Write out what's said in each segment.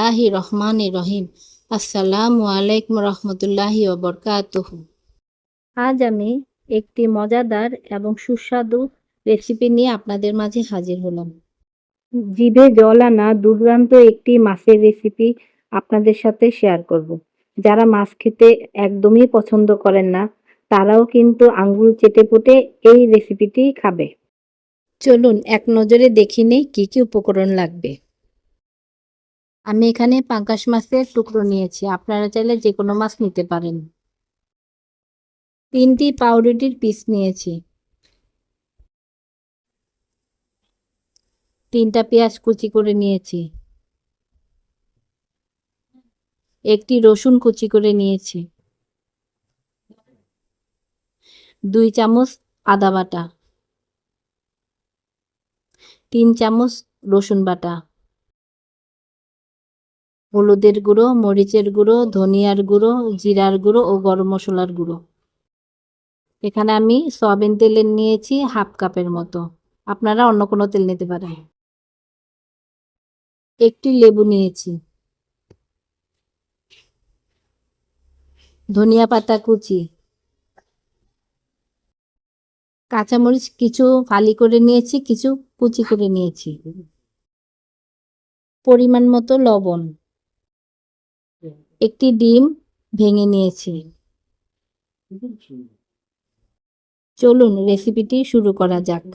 বিসমিল্লাহি রহমান রহিম। আসসালামু আলাইকুম রহমতুল্লাহি ওবরকাতুহ আজ আমি একটি মজাদার এবং সুস্বাদু রেসিপি নিয়ে আপনাদের মাঝে হাজির হলাম। জিভে জল আনা দুর্দান্ত একটি মাছের রেসিপি আপনাদের সাথে শেয়ার করব। যারা মাছ খেতে একদমই পছন্দ করেন না, তারাও কিন্তু আঙ্গুল চেটে পুটে এই রেসিপিটি খাবে। চলুন এক নজরে দেখি নেই কী কী উপকরণ লাগবে। আমি এখানে পাঙ্কাশ মাছের টুকরো নিয়েছি। আপনারা চাইলে যে কোনো মাছ নিতে পারেন। তিনটি পাউরুটির পিস নিয়েছি। তিনটা পেঁয়াজ কুচি করে নিয়েছি। একটি রসুন কুচি করে নিয়েছি। দুই চামচ আদা বাটা। তিন চামচ রসুন বাটা। হলুদের গুঁড়ো, মরিচের গুঁড়ো, ধনিয়ার গুঁড়ো, জিরার গুঁড়ো ও গরম মশলার গুঁড়ো। এখানে আমি সয়াবিন তেলের নিয়েছি হাফ কাপের মতো। আপনারা অন্য কোনো তেল নিতে পারেন। একটি লেবু নিয়েছি। ধনিয়া পাতা কুচি। কাঁচামরিচ কিছু ফালি করে নিয়েছি, কিছু কুচি করে নিয়েছি। পরিমাণ মতো লবণ। একটি ডিম ভেঙে নিয়েছি। চলুন রেসিপিটি শুরু করা যাক।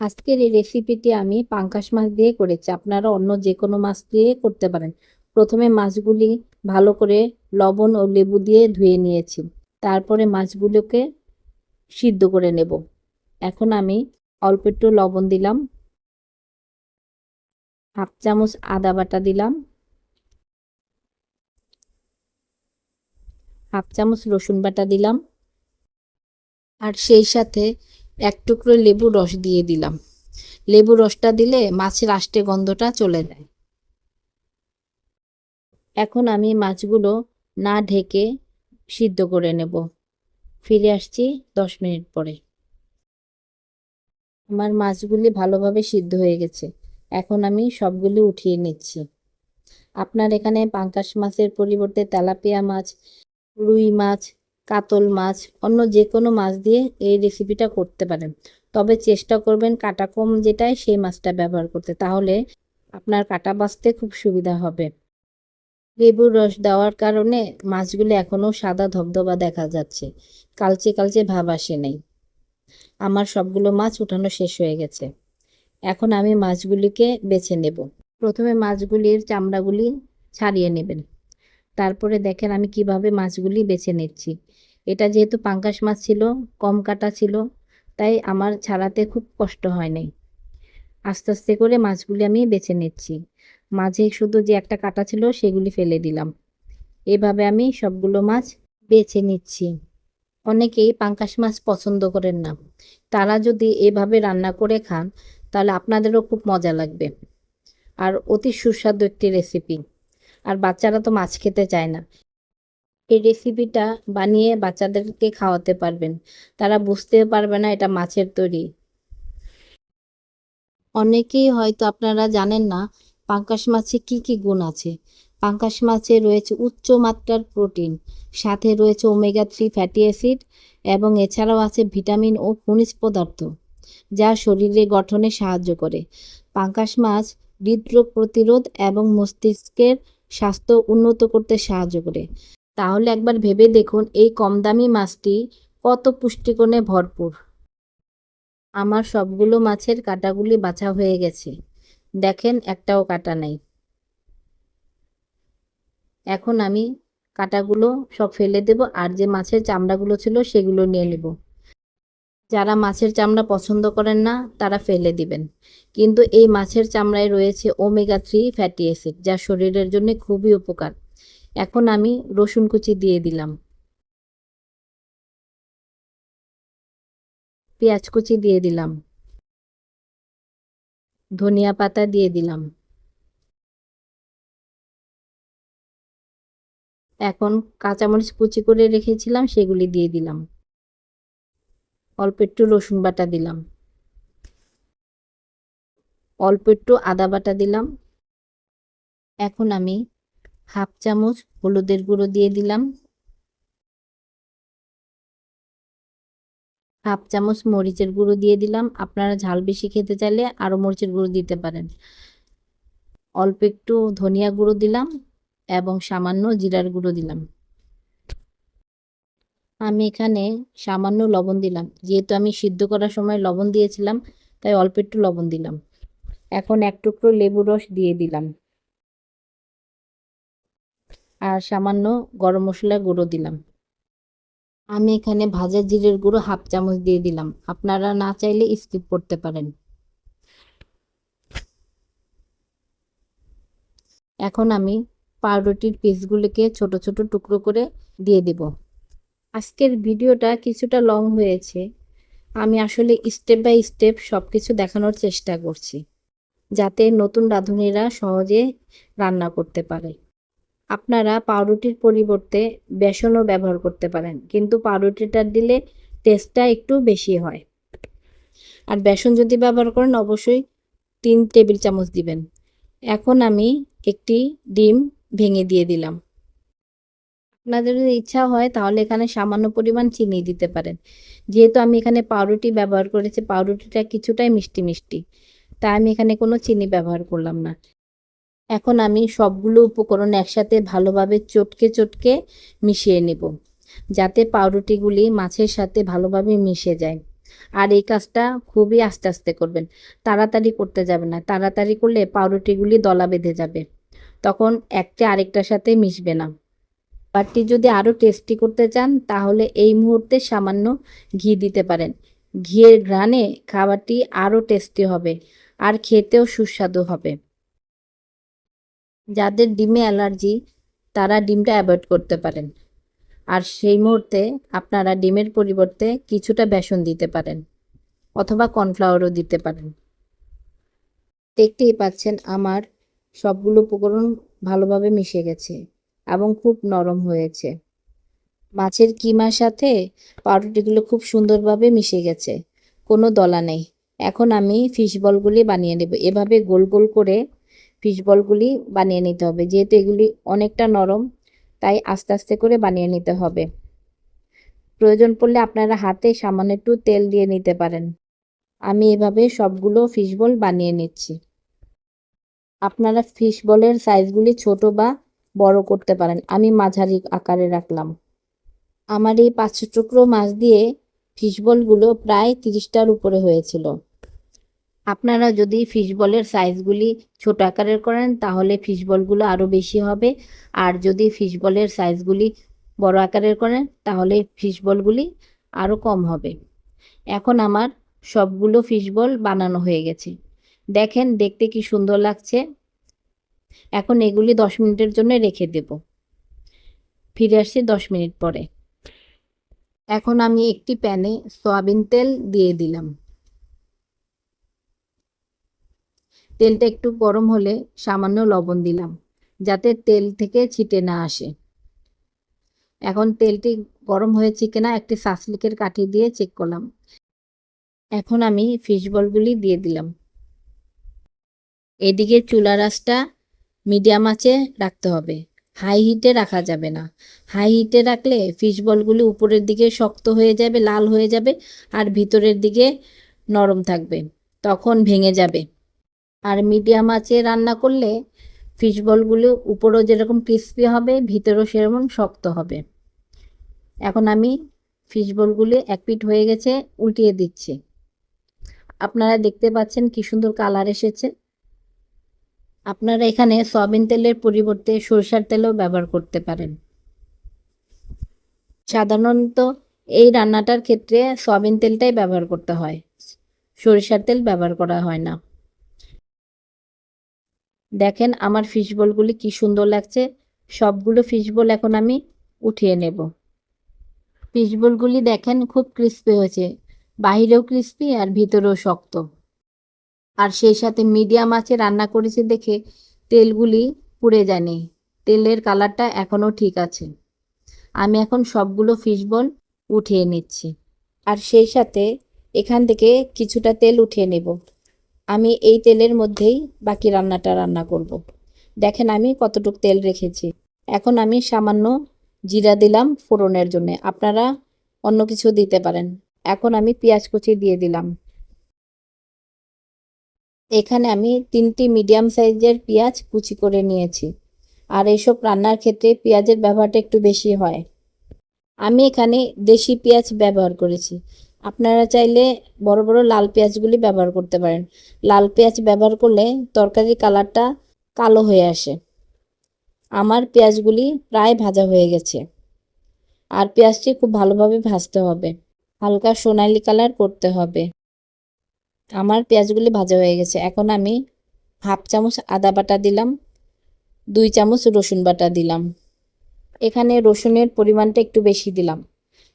আজকের এই রেসিপিটি আমি পাঙ্কাশ মাছ দিয়ে করেছি। আপনারা অন্য যে কোনো মাছ দিয়ে করতে পারেন। প্রথমে মাছগুলি ভালো করে লবণ ও লেবু দিয়ে ধুয়ে নিয়েছি। তারপরে মাছগুলোকে সিদ্ধ করে নেব। এখন আমি অল্প একটু লবণ দিলাম। হাফ চামচ আদা বাটা দিলাম। হাফ চামচ রসুন বাটা দিলাম। আর সেই সাথে এক টুকরো লেবু রস দিয়ে দিলাম। লেবু রসটা দিলে মাছের আষ্টে গন্ধটা চলে যায়। এখন আমি মাছগুলো না ঢেকে সিদ্ধ করে নেব। ফিরে আসছি দশ মিনিট পরে। আমার মাছগুলি ভালোভাবে সিদ্ধ হয়ে গেছে। এখন আমি সবগুলি উঠিয়ে নিচ্ছি। আপনার এখানে পাঙ্কাশ মাছের পরিবর্তে তেলাপিয়া মাছ রুই মাছ, কাতল মাছ, অন্য যে কোনো মাছ দিয়ে এই রেসিপিটা করতে পারেন। তবে চেষ্টা করবেন কাটা কম যেটাই সেই মাছটা ব্যবহার করতে। তাহলে আপনার কাটা বাছতে খুব সুবিধা হবে। লেবুর রস দেওয়ার কারণে মাছগুলো এখনও সাদা ধবধবা দেখা যাচ্ছে। কালচে কালচে ভাব আসে নাই। আমার সবগুলো মাছ উঠানো শেষ হয়ে গেছে। এখন আমি মাছগুলিকে বেছে নেব। প্রথমে মাছগুলির চামড়াগুলি ছাড়িয়ে নেবেন। তারপরে দেখেন আমি কীভাবে মাছগুলি বেছে নিচ্ছি। এটা যেহেতু পাঙ্কাশ মাছ ছিল, কম কাটা ছিল, তাই আমার ছাড়াতে খুব কষ্ট হয় নাই আস্তে আস্তে করে মাছগুলি আমি বেছে নিচ্ছি। মাঝে শুধু যে একটা কাটা ছিল, সেগুলি ফেলে দিলাম। এভাবে আমি সবগুলো মাছ বেছে নিচ্ছি। অনেকেই পাঙ্কাশ মাছ পছন্দ করেন না। তারা যদি এভাবে রান্না করে খান, তাহলে আপনাদেরও খুব মজা লাগবে। আর অতি সুস্বাদু একটি রেসিপি আর বাচ্চারা তো মাছ খেতে চায় না। এই রেসিপিটা বানিয়ে বাচ্চাদেরকে খাওয়াতে পারবেন। তারা বুঝতে পারবে না এটা মাছের তৈরি। অনেকেই হয়তো আপনারা জানেন না পাঙ্কাশ মাছে কি কি গুণ আছে। পাঙ্কাশ মাছে রয়েছে উচ্চ মাত্রার প্রোটিন, সাথে রয়েছে ওমেগা থ্রি ফ্যাটি অ্যাসিড এবং এছাড়াও আছে ভিটামিন ও খনিজ পদার্থ, যা শরীরে গঠনে সাহায্য করে। পাঙ্কাশ মাছ হৃদরোগ প্রতিরোধ এবং মস্তিষ্কের স্বাস্থ্য উন্নত করতে সাহায্য করে। তাহলে একবার ভেবে দেখুন এই কম দামি মাছটি কত পুষ্টিকণে ভরপুর। আমার সবগুলো মাছের কাটাগুলি বাছা হয়ে গেছে। দেখেন একটাও কাটা নাই। এখন আমি কাটাগুলো সব ফেলে দেব আর যে মাছের চামড়াগুলো ছিল সেগুলো নিয়ে নেব। যারা মাছের চামড়া পছন্দ করেন না, তারা ফেলে দিবেন। কিন্তু এই মাছের চামড়ায় রয়েছে ওমেগা থ্রি ফ্যাটি অ্যাসিড যা শরীরের জন্য খুবই উপকার। এখন আমি রসুন কুচি দিয়ে দিলাম। পেঁয়াজ কুচি দিয়ে দিলাম। ধনিয়া পাতা দিয়ে দিলাম। এখন কাঁচামরিচ কুচি করে রেখেছিলাম, সেগুলি দিয়ে দিলাম। অল্প একটু রসুন বাটা দিলাম। অল্প একটু আদা বাটা দিলাম। এখন আমি হাফ চামচ হলুদের গুঁড়ো দিয়ে দিলাম। হাফ চামচ মরিচের গুঁড়ো দিয়ে দিলাম। আপনারা ঝাল বেশি খেতে চাইলে আরও মরিচের গুঁড়ো দিতে পারেন। অল্প একটু ধনিয়া গুঁড়ো দিলাম এবং সামান্য জিরার গুঁড়ো দিলাম। আমি এখানে সামান্য লবণ দিলাম। যেহেতু আমি সিদ্ধ করার সময় লবণ দিয়েছিলাম, তাই অল্প একটু লবণ দিলাম। এখন এক টুকরো লেবুর রস দিয়ে দিলাম। আর সামান্য গরম মশলার গুঁড়ো দিলাম। আমি এখানে ভাজা জিরের গুঁড়ো হাফ চামচ দিয়ে দিলাম। আপনারা না চাইলে স্কিপ করতে পারেন। এখন আমি পাউরুটির পিসগুলিকে ছোট ছোট টুকরো করে দিয়ে দেব। আজকের ভিডিওটা কিছুটা লং হয়েছে। আমি আসলে স্টেপ বাই স্টেপ সব কিছু দেখানোর চেষ্টা করছি, যাতে নতুন রাঁধুনিরা সহজে রান্না করতে পারে। আপনারা পাউরুটির পরিবর্তে বেসনও ব্যবহার করতে পারেন, কিন্তু পাউরুটিটা দিলে টেস্টটা একটু বেশি হয়। আর বেসন যদি ব্যবহার করেন, অবশ্যই তিন টেবিল চামচ দিবেন। এখন আমি একটি ডিম ভেঙে দিয়ে দিলাম। আপনাদের যদি ইচ্ছা হয়, তাহলে এখানে সামান্য পরিমাণ চিনি দিতে পারেন। যেহেতু আমি এখানে পাউরুটি ব্যবহার করেছি, পাউরুটিটা কিছুটাই মিষ্টি মিষ্টি। তাই আমি এখানে কোনো চিনি ব্যবহার করলাম না। এখন আমি সবগুলো উপকরণ একসাথে ভালোভাবে চটকে চটকে মিশিয়ে নেব, যাতে পাউরুটিগুলি মাছের সাথে ভালোভাবে মিশে যায়। আর এই কাজটা খুবই আস্তে আস্তে করবেন, তাড়াতাড়ি করতে যাবে না। তাড়াতাড়ি করলে পাউরুটিগুলি দলা বেঁধে যাবে, তখন একটা আরেকটার সাথে মিশবে না। খাবারটি যদি আরও টেস্টি করতে চান, তাহলে এই মুহূর্তে সামান্য ঘি দিতে পারেন। ঘিয়ের ঘ্রাণে খাবারটি আরও টেস্টি হবে আর খেতেও সুস্বাদু হবে। যাদের ডিমে অ্যালার্জি, তারা ডিমটা অ্যাভয়েড করতে পারেন। আর সেই মুহূর্তে আপনারা ডিমের পরিবর্তে কিছুটা বেসন দিতে পারেন অথবা কর্নফ্লাওয়ারও দিতে পারেন। দেখতেই পাচ্ছেন আমার সবগুলো উপকরণ ভালোভাবে মিশে গেছে। এবং খুব নরম হয়েছে। মাছের কিমার সাথে পাউরুটিগুলো খুব সুন্দরভাবে মিশে গেছে। কোনো দলা নেই। এখন আমি ফিশ বলগুলি বানিয়ে নেব। এভাবে গোল গোল করে ফিশ বলগুলি বানিয়ে নিতে হবে। যেহেতু এগুলি অনেকটা নরম, তাই আস্তে আস্তে করে বানিয়ে নিতে হবে। প্রয়োজন পড়লে আপনারা হাতে সামান্য একটু তেল দিয়ে নিতে পারেন। আমি এভাবে সবগুলো ফিশ বল বানিয়ে নিচ্ছি। আপনারা ফিশ বলের সাইজগুলি ছোট বা বড় করতে পারেন। আমি মাঝারি আকারে রাখলাম। আমার এই পাঁচশো টুকরো মাছ দিয়ে ফিশবলগুলো প্রায় তিরিশটার উপরে হয়েছিল। আপনারা যদি ফিশবলের সাইজগুলি ছোট আকারের করেন, তাহলে ফিশবলগুলো আরও বেশি হবে। আর যদি ফিশবলের সাইজগুলি বড় আকারের করেন, তাহলে ফিশবলগুলি আরও কম হবে। এখন আমার সবগুলো ফিশবল বানানো হয়ে গেছে। দেখেন, দেখতে কি সুন্দর লাগছে। এখন এগুলি দশ মিনিটের জন্য রেখে দেব। ফিরে আসছি দশ মিনিট পরে। এখন আমি একটি প্যানে সয়াবিন তেল দিয়ে দিলাম। তেলটা একটু গরম হলে সামান্য লবণ দিলাম, যাতে তেল থেকে ছিটে না আসে। এখন তেলটি গরম হয়েছে কিনা একটি সাসলিকের কাঠি দিয়ে চেক করলাম। এখন আমি ফিশ বলগুলি দিয়ে দিলাম। এদিকে চুলা রাসটা মিডিয়াম আঁচে রাখতে হবে। হাই হিটে রাখা যাবে না। হাই হিটে রাখলে ফিশ বলগুলি উপরের দিকে শক্ত হয়ে যাবে, লাল হয়ে যাবে আর ভিতরের দিকে নরম থাকবে, তখন ভেঙে যাবে। আর মিডিয়াম আঁচে রান্না করলে ফিশ বলগুলো উপরও যেরকম ক্রিস্পি হবে, ভিতরেও সেরকম শক্ত হবে। এখন আমি ফিশ বলগুলি এক পিট হয়ে গেছে, উল্টিয়ে দিচ্ছি। আপনারা দেখতে পাচ্ছেন কি সুন্দর কালার এসেছে। আপনারা এখানে সয়াবিন তেলের পরিবর্তে সরষার তেলও ব্যবহার করতে পারেন। সাধারণত এই রান্নাটার ক্ষেত্রে সয়াবিন তেলটাই ব্যবহার করতে হয়। সরিষার তেল ব্যবহার করা হয় না। দেখেন আমার ফিশ বলগুলি কি সুন্দর লাগছে। সবগুলো ফিশ বল এখন আমি উঠিয়ে নেব। ফিশ বলগুলি দেখেন খুব ক্রিস্পি হয়েছে। বাহিরেও ক্রিস্পি আর ভিতরেও শক্ত। আর সেই সাথে মিডিয়াম আঁচে রান্না করেছে দেখে তেলগুলি পুড়ে যায়নি। তেলের কালারটা এখনও ঠিক আছে। আমি এখন সবগুলো ফিশ বল উঠিয়ে নিচ্ছি। আর সেই সাথে এখান থেকে কিছুটা তেল উঠিয়ে নেব। আমি এই তেলের মধ্যেই বাকি রান্নাটা রান্না করব। দেখেন আমি কতটুক তেল রেখেছি। এখন আমি সামান্য জিরা দিলাম ফোড়নের জন্য। আপনারা অন্য কিছু দিতে পারেন। এখন আমি পেঁয়াজ কুচি দিয়ে দিলাম। এখানে আমি তিনটি মিডিয়াম সাইজের পেঁয়াজ কুচি করে নিয়েছি। আর এইসব রান্নার ক্ষেত্রে পেঁয়াজের ব্যবহারটা একটু বেশি হয়। আমি এখানে দেশি পেঁয়াজ ব্যবহার করেছি। আপনারা চাইলে বড় বড় লাল পেঁয়াজগুলি ব্যবহার করতে পারেন। লাল পেঁয়াজ ব্যবহার করলে তরকারির কালারটা কালো হয়ে আসে। আমার পেঁয়াজগুলি প্রায় ভাজা হয়ে গেছে। আর পেঁয়াজটি খুব ভালোভাবে ভাজতে হবে। হালকা সোনালি কালার করতে হবে। আমার পেঁয়াজগুলি ভাজা হয়ে গেছে। এখন আমি হাফ চামচ আদা বাটা দিলাম, দুই চামচ রসুন বাটা দিলাম। এখানে রসুনের পরিমাণটা একটু বেশি দিলাম।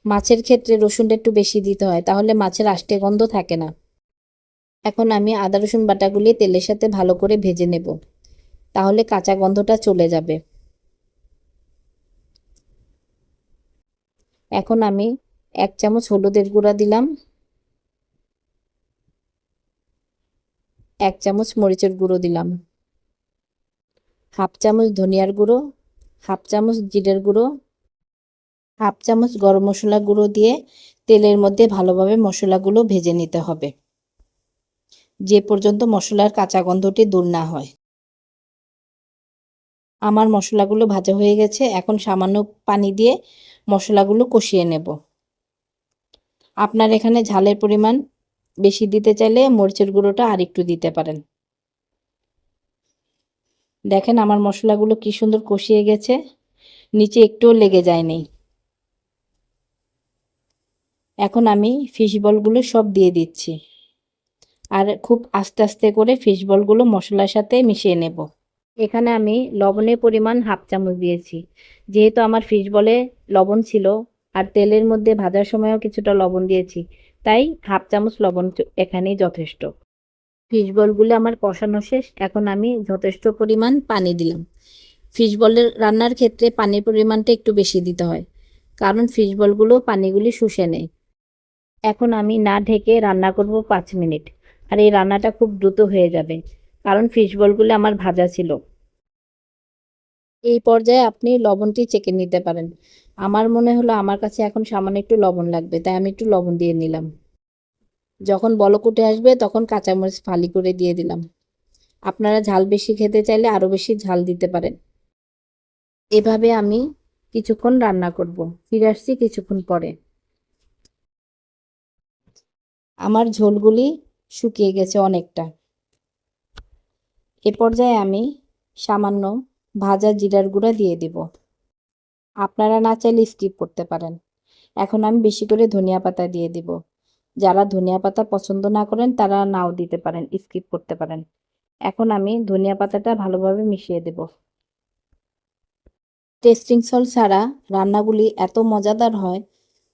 মাছের ক্ষেত্রে রসুনটা একটু বেশি দিতে হয়, তাহলে মাছের আষ্টে গন্ধ থাকে না। এখন আমি আদা রসুন বাটাগুলি তেলের সাথে ভালো করে ভেজে নেব, তাহলে কাঁচা গন্ধটা চলে যাবে। এখন আমি এক চামচ হলুদের গুঁড়া দিলাম এক চামচ মরিচের গুঁড়ো দিলাম। হাফ চামচ ধনিয়ার গুঁড়ো, হাফ চামচ জিরের গুঁড়ো, হাফ চামচ গরম মশলা গুঁড়ো দিয়ে তেলের মধ্যে ভালোভাবে মশলাগুলো ভেজে নিতে হবে। যে পর্যন্ত মশলার কাঁচা গন্ধটি দূর না হয়। আমার মশলাগুলো ভাজা হয়ে গেছে, এখন সামান্য পানি দিয়ে মশলাগুলো কষিয়ে নেব। আপনার এখানে ঝালের পরিমাণ বেশি দিতে চাইলে মরিচের গুঁড়োটা আর একটু দিতে পারেন। দেখেন আমার মশলাগুলো কি সুন্দর কষিয়ে গেছে, নিচে একটুও লেগে যায়নি। এখন আমি ফিশ বলগুলো সব দিয়ে দিচ্ছি। আর খুব আস্তে আস্তে করে ফিশ বলগুলো মশলার সাথে মিশিয়ে নেব। এখানে আমি লবণের পরিমাণ হাফ চামচ দিয়েছি। যেহেতু আমার ফিশ বলে লবণ ছিল, আর তেলের মধ্যে ভাজার সময়ও কিছুটা লবণ দিয়েছি তাই হাফ চামচ লবণ এখানেই যথেষ্ট। ফিশ বলগুলো আমার কষানো শেষ, এখন আমি যথেষ্ট পরিমাণ পানি দিলাম। ফিশ বলের রান্নার ক্ষেত্রে পানির পরিমাণটা একটু বেশি দিতে হয়, কারণ ফিশ বলগুলো পানিগুলি শুষে নেয়। এখন আমি না ঢেকে রান্না করব পাঁচ মিনিট, আর এই রান্নাটা খুব দ্রুত হয়ে যাবে, কারণ ফিশ বলগুলো আমার ভাজা ছিল। এই পর্যায়ে আপনি লবণটি চেকে নিতে পারেন। আমার মনে হলো আমার কাছে এখন সামান্য একটু লবণ লাগবে, তাই আমি একটু লবণ দিয়ে নিলাম। যখন বলক উঠে আসবে তখন কাঁচামরিচ ফালি করে দিয়ে দিলাম। আপনারা ঝাল বেশি খেতে চাইলে আরও বেশি ঝাল দিতে পারেন। এভাবে আমি কিছুক্ষণ রান্না করব, ফিরে আসছি কিছুক্ষণ পরে। আমার ঝোলগুলি শুকিয়ে গেছে অনেকটা। এ পর্যায়ে আমি সামান্য ভাজা জিরার গুঁড়া দিয়ে দিব। আপনারা না চাইলে স্কিপ করতে পারেন। এখন আমি বেশি করে ধনিয়া পাতা দিয়ে দিব। যারা ধনিয়া পাতা পছন্দ না করেন, তারা নাও দিতে পারেন স্কিপ করতে পারেন। এখন আমি ধনিয়া পাতাটা ভালোভাবে মিশিয়ে দেব। টেস্টিং সল ছাড়া রান্নাগুলি এত মজাদার হয়,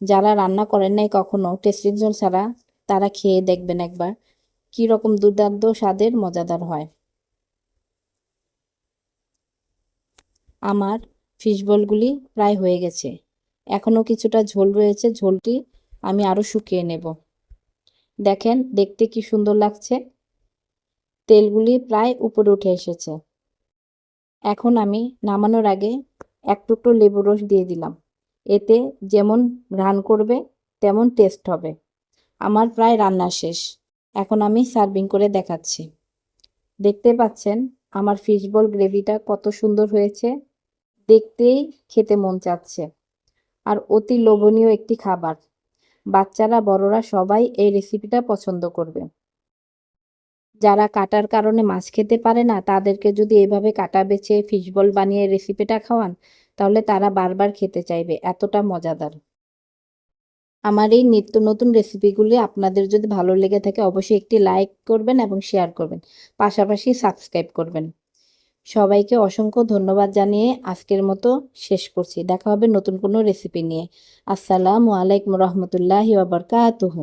যারা রান্না করেন নাই কখনো, টেস্টিং সল ছাড়া তারা খেয়ে দেখবেন একবার, কী রকম দুর্দান্ত স্বাদের মজাদার হয়। আমার ফিশ বলগুলি প্রায় হয়ে গেছে। এখনও কিছুটা ঝোল রয়েছে, ঝোলটি আমি আরও শুকিয়ে নেব। দেখেন, দেখতে কি সুন্দর লাগছে। তেলগুলি প্রায় উপরে উঠে এসেছে। এখন আমি নামানোর আগে এক টুকরো লেবু রস দিয়ে দিলাম। এতে যেমন ঘ্রাণ করবে, তেমন টেস্ট হবে। আমার প্রায় রান্না শেষ। এখন আমি সার্ভিং করে দেখাচ্ছি। দেখতে পাচ্ছেন, আমার ফিশবল গ্রেভিটা কত সুন্দর হয়েছে। দেখতেই খেতে মন চাচ্ছে। আর অতি লোভনীয় একটি খাবার। বাচ্চারা, বড়রা সবাই এই রেসিপিটা পছন্দ করবে। যারা কাটার কারণে মাছ খেতে পারে না, তাদেরকে যদি এভাবে কাটা বেছে ফিশবল বানিয়ে রেসিপিটা খাওয়ান, তাহলে তারা বারবার খেতে চাইবে, এতটা মজাদার। আমার এই নিত্য নতুন রেসিপিগুলি আপনাদের যদি ভালো লেগে থাকে, অবশ্যই একটি লাইক করবেন এবং শেয়ার করবেন। পাশাপাশি সাবস্ক্রাইব করবেন। সবাইকে অসংখ্য ধন্যবাদ জানিয়ে আজকের মতো শেষ করছি। দেখা হবে নতুন কোনো রেসিপি নিয়ে। আসসালামু আলাইকুম রহমতুল্লাহি ওবরকাতুহু